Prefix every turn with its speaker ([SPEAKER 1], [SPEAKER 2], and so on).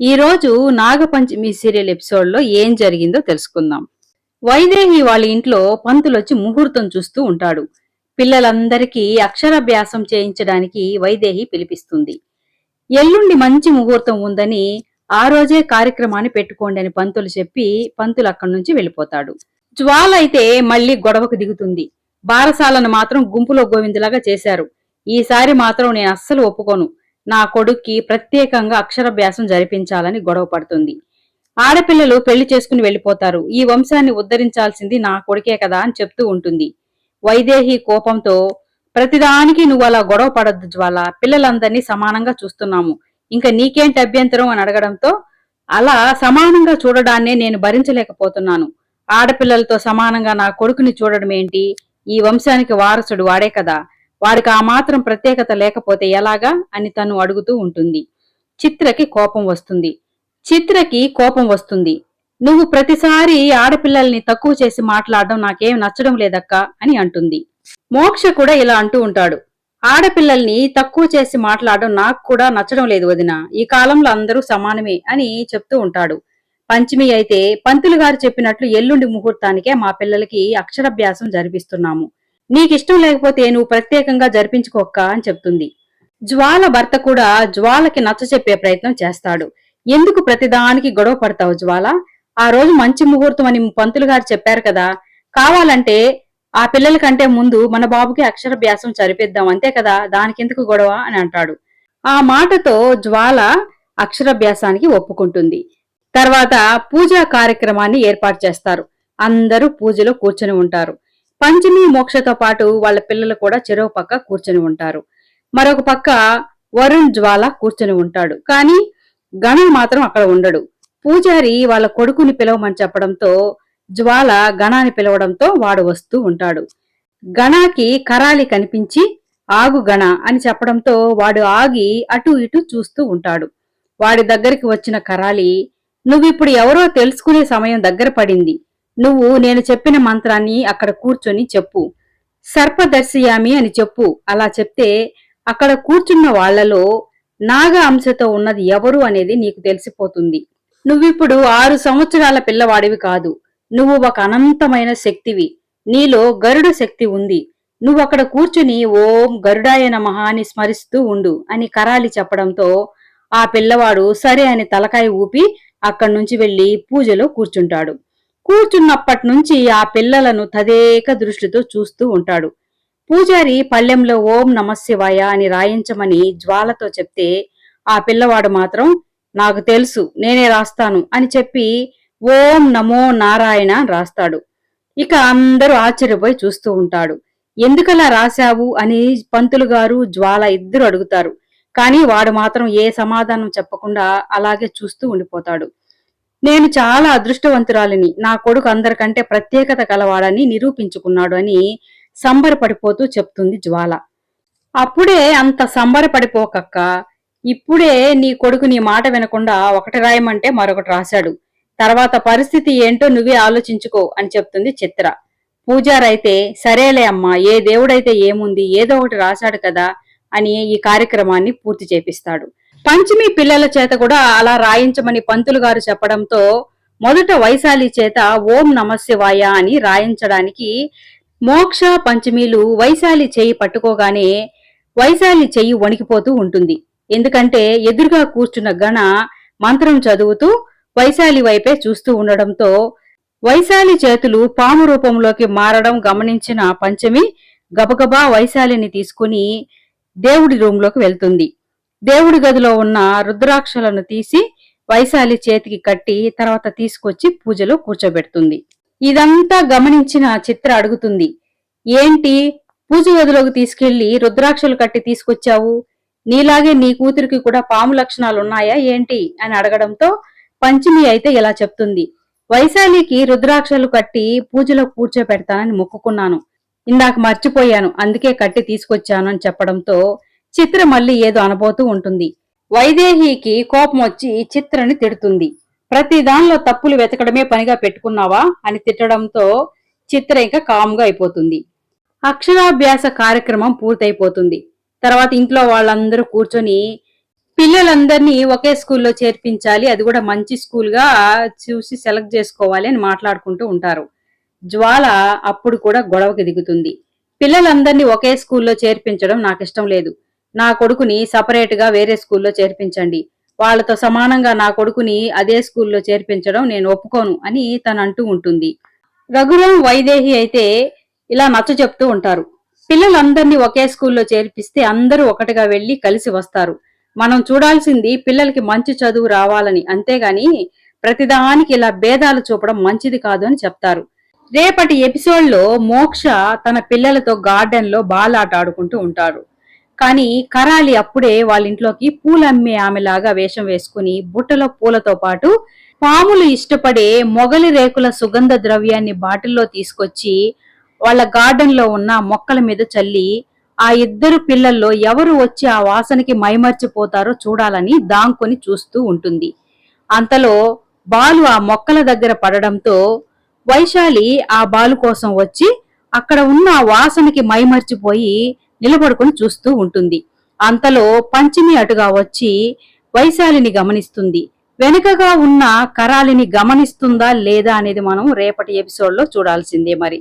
[SPEAKER 1] ఈ రోజు నాగపంచమి సీరియల్ ఎపిసోడ్లో ఏం జరిగిందో తెలుసుకుందాం. వైదేహి వాళ్ళ ఇంట్లో పంతులొచ్చి ముహూర్తం చూస్తూ ఉంటాడు. పిల్లలందరికీ అక్షరాభ్యాసం చేయించడానికి వైదేహి పిలిపిస్తుంది. ఎల్లుండి మంచి ముహూర్తం ఉందని ఆ రోజే కార్యక్రమాన్ని పెట్టుకోండి అని పంతులు చెప్పి పంతులు అక్కడి నుంచి వెళ్ళిపోతాడు. జ్వాల అయితే మళ్ళీ గొడవకు దిగుతుంది. బారసాలను మాత్రం గుంపులో గోవిందులాగా చేశారు. ఈసారి మాత్రం నేను అస్సలు ఒప్పుకోను. నా కొడుక్కి ప్రత్యేకంగా అక్షరాభ్యాసం జరిపించాలని గొడవ పడుతుంది. ఆడపిల్లలు పెళ్ళి చేసుకుని వెళ్ళిపోతారు. ఈ వంశాన్ని ఉద్ధరించాల్సింది నా కొడుకే కదా అని చెప్తూ ఉంటుంది. వైదేహి కోపంతో ప్రతిదానికి నువ్వు అలా గొడవ పడద్దు జ్వాల. పిల్లలందరినీ సమానంగా చూస్తున్నాము. ఇంకా నీకేంటి అభ్యంతరం అని అడగడంతో అలా సమానంగా చూడడాన్నే నేను భరించలేకపోతున్నాను. ఆడపిల్లలతో సమానంగా నా కొడుకుని చూడడం ఏంటి ఈ వంశానికి వారసుడు వాడే కదా. వాడికి ఆ మాత్రం ప్రత్యేకత లేకపోతే ఎలాగా అని తను అడుగుతూ ఉంటుంది. చిత్రకి కోపం వస్తుంది. చిత్రకి కోపం వస్తుంది. నువ్వు ప్రతిసారి ఆడపిల్లల్ని తక్కువ చేసి మాట్లాడడం నాకేం నచ్చడం లేదక్కా అని అంటుంది. మోక్ష కూడా ఇలా అంటూ ఉంటాడు. ఆడపిల్లల్ని తక్కువ చేసి మాట్లాడడం నాకు కూడా నచ్చడం లేదు వదిన. ఈ కాలంలో అందరూ సమానమే అని చెప్తూ ఉంటాడు. పంచమి అయితే పంతులు గారు చెప్పినట్లు ఎల్లుండి ముహూర్తానికే మా పిల్లలకి అక్షరాభ్యాసం జరిపిస్తున్నాము. నీకిష్టం లేకపోతే నువ్వు ప్రత్యేకంగా జరిపించుకోక్క అని చెప్తుంది. జ్వాల భర్త కూడా జ్వాలకి నచ్చ చెప్పే ప్రయత్నం చేస్తాడు. ఎందుకు ప్రతిదానికి గొడవ పడతావు జ్వాల? ఆ రోజు మంచి ముహూర్తం అని పంతులు గారు చెప్పారు కదా. కావాలంటే ఆ పిల్లల కంటే ముందు మన బాబుకి అక్షరభ్యాసం చరిపిద్దాం అంతే కదా? దానికెందుకు గొడవ? అని అంటాడు. ఆ మాటతో జ్వాల అక్షరభ్యాసానికి ఒప్పుకుంటుంది. తర్వాత పూజా కార్యక్రమాన్ని ఏర్పాటు చేస్తారు. అందరూ పూజలో కూర్చొని ఉంటారు. పంచమి మోక్షతో పాటు వాళ్ళ పిల్లలు కూడా చెరువు పక్క కూర్చొని ఉంటారు. మరొక పక్క వరుణ్ జ్వాల కూర్చొని ఉంటాడు. కానీ గణం మాత్రం అక్కడ ఉండడు. పూజారి వాళ్ళ కొడుకుని పిలవమని చెప్పడంతో జ్వాల గణాన్ని పిలవడంతో వాడు వస్తూ ఉంటాడు. గణాకి కరాలి కనిపించి ఆగు గణ అని చెప్పడంతో వాడు ఆగి అటు ఇటు చూస్తూ ఉంటాడు. వాడి దగ్గరికి వచ్చిన కరాలి నువ్విప్పుడు ఎవరో తెలుసుకునే సమయం దగ్గర పడింది. నువ్వు నేను చెప్పిన మంత్రాన్ని అక్కడ కూర్చొని చెప్పు. సర్పదర్శయామి అని చెప్పు. అలా చెప్తే అక్కడ కూర్చున్న వాళ్ళలో నాగ అంశతో ఉన్నది ఎవరు అనేది నీకు తెలిసిపోతుంది. నువ్విప్పుడు ఆరు సంవత్సరాల పిల్లవాడివి కాదు. నువ్వు ఒక అనంతమైన శక్తివి. నీలో గరుడ శక్తి ఉంది. నువ్వు అక్కడ కూర్చుని ఓం గరుడాయ నమః అని స్మరిస్తూ ఉండు అని కరాలి చెప్పడంతో ఆ పిల్లవాడు సరే అని తలకాయ ఊపి అక్కడి నుంచి వెళ్ళి పూజలో కూర్చుంటాడు. కూర్చున్నప్పటి నుంచి ఆ పిల్లలను తదేక దృష్టితో చూస్తూ ఉంటాడు. పూజారి పల్లెంలో ఓం నమశివాయ అని రాయించమని జ్వాలతో చెప్తే ఆ పిల్లవాడు మాత్రం నాకు తెలుసు నేనే రాస్తాను అని చెప్పి ఓం నమో నారాయణ రాస్తాడు. ఇక అందరూ ఆశ్చర్యపోయి చూస్తూ ఉంటాడు. ఎందుకలా రాశావు? అని పంతులు గారు జ్వాల ఇద్దరు అడుగుతారు. కానీ వాడు మాత్రం ఏ సమాధానం చెప్పకుండా అలాగే చూస్తూ ఉండిపోతాడు. నేను చాలా అదృష్టవంతురాలిని. నా కొడుకు అందరికంటే ప్రత్యేకత కలవాడని నిరూపించుకున్నాడు అని సంబరపడిపోతూ చెప్తుంది జ్వాల. అప్పుడే అంత సంబరపడిపోకక్క ఇప్పుడే నీ కొడుకు నీ మాట వినకుండా ఒకటి రాయమంటే మరొకటి రాశాడు. తర్వాత పరిస్థితి ఏంటో నువ్వే ఆలోచించుకో అని చెప్తుంది చిత్ర. పూజారైతే సరేలే అమ్మా ఏ దేవుడైతే ఏముంది ఏదో ఒకటి రాశాడు కదా అని ఈ కార్యక్రమాన్ని పూర్తి చేపిస్తాడు. పంచమి పిల్లల చేత కూడా అలా రాయించమని పంతులు గారు చెప్పడంతో మొదట వైశాలి చేత ఓం నమశివాయ అని రాయించడానికి మోక్ష పంచమీలు వైశాలి చేయి పట్టుకోగానే వైశాలి చెయ్యి వణికిపోతూ ఉంటుంది. ఎందుకంటే ఎదురుగా కూర్చున్న గణ మంత్రం చదువుతూ వైశాలి వైపే చూస్తూ ఉండడంతో వైశాలి చేతులు పాము రూపంలోకి మారడం గమనించిన పంచమి గబగబా వైశాలిని తీసుకుని దేవుడి రూంలోకి వెళ్తుంది. దేవుడి గదిలో ఉన్న రుద్రాక్షలను తీసి వైశాలి చేతికి కట్టి తర్వాత తీసుకొచ్చి పూజలో కూర్చోబెడుతుంది. ఇదంతా గమనించిన చిత్ర అడుగుతుంది. ఏంటి? పూజ గదిలోకి తీసుకెళ్ళి రుద్రాక్షలు కట్టి తీసుకొచ్చావు? నీలాగే నీ కూతురికి కూడా పాము లక్షణాలు ఉన్నాయా ఏంటి? అని అడగడంతో పంచమి అయితే ఇలా చెప్తుంది. వైశాలికి రుద్రాక్షలు కట్టి పూజలో కూర్చోపెడతానని మొక్కుకున్నాను. ఇందాక మర్చిపోయాను అందుకే కట్టి తీసుకొచ్చాను అని చెప్పడంతో చిత్ర మళ్ళీ ఏదో అనబోతూ ఉంటుంది. వైదేహికి కోపం వచ్చి చిత్రని తిడుతుంది. ప్రతి దానిలో తప్పులు వెతకడమే పనిగా పెట్టుకున్నావా? అని తిట్టడంతో చిత్ర ఇంకా కామ్గా అయిపోతుంది. అక్షరాభ్యాస కార్యక్రమం పూర్తయిపోతుంది. తర్వాత ఇంట్లో వాళ్ళందరూ కూర్చొని పిల్లలందరినీ ఒకే స్కూల్లో చేర్పించాలి అది కూడా మంచి స్కూల్గా చూసి సెలెక్ట్ చేసుకోవాలి అని మాట్లాడుకుంటూ ఉంటారు. జ్వాల అప్పుడు కూడా గొడవకి దిగుతుంది. పిల్లలందరినీ ఒకే స్కూల్లో చేర్పించడం నాకు ఇష్టం లేదు. నా కొడుకుని సపరేట్గా వేరే స్కూల్లో చేర్పించండి. వాళ్ళతో సమానంగా నా కొడుకుని అదే స్కూల్లో చేర్పించడం నేను ఒప్పుకోను అని తను అంటూ ఉంటుంది. రఘురాం వైదేహి అయితే ఇలా నచ్చ చెప్తూ ఉంటారు. పిల్లలందరినీ ఒకే స్కూల్లో చేర్పిస్తే అందరూ ఒకటిగా వెళ్ళి కలిసి వస్తారు. మనం చూడాల్సింది పిల్లలకి మంచి చదువు రావాలని అంతేగాని ప్రతిదానికి ఇలా భేదాలు చూపడం మంచిది కాదు అని చెప్తారు. రేపటి ఎపిసోడ్లో మోక్ష తన పిల్లలతో గార్డెన్లో బాల్ ఆట ఆడుకుంటూ ఉంటాడు కానీ కరాలి అప్పుడే వాళ్ళ ఇంట్లోకి పూలమ్మే ఆమెలాగా వేషం వేసుకుని బుట్టలో పూలతో పాటు పాములు ఇష్టపడే మొగలి రేకుల సుగంధ ద్రవ్యాన్ని బాటిల్లో తీసుకొచ్చి వాళ్ళ గార్డెన్లో ఉన్న మొక్కల మీద చల్లి ఆ ఇద్దరు పిల్లల్లో ఎవరు వచ్చి ఆ వాసనకి మైమర్చిపోతారో చూడాలని దాంకొని చూస్తూ ఉంటుంది. అంతలో బాలు ఆ మొక్కల దగ్గర పడడంతో వైశాలి ఆ బాలు కోసం వచ్చి అక్కడ ఉన్న వాసనకి మైమర్చిపోయి నిలబడుకొని చూస్తూ ఉంటుంది. అంతలో పంచమి అటుగా వచ్చి వైశాలిని గమనిస్తుంది. వెనుకగా ఉన్న కరాలిని గమనిస్తుందా లేదా అనేది మనం రేపటి ఎపిసోడ్లో చూడాల్సిందే మరి.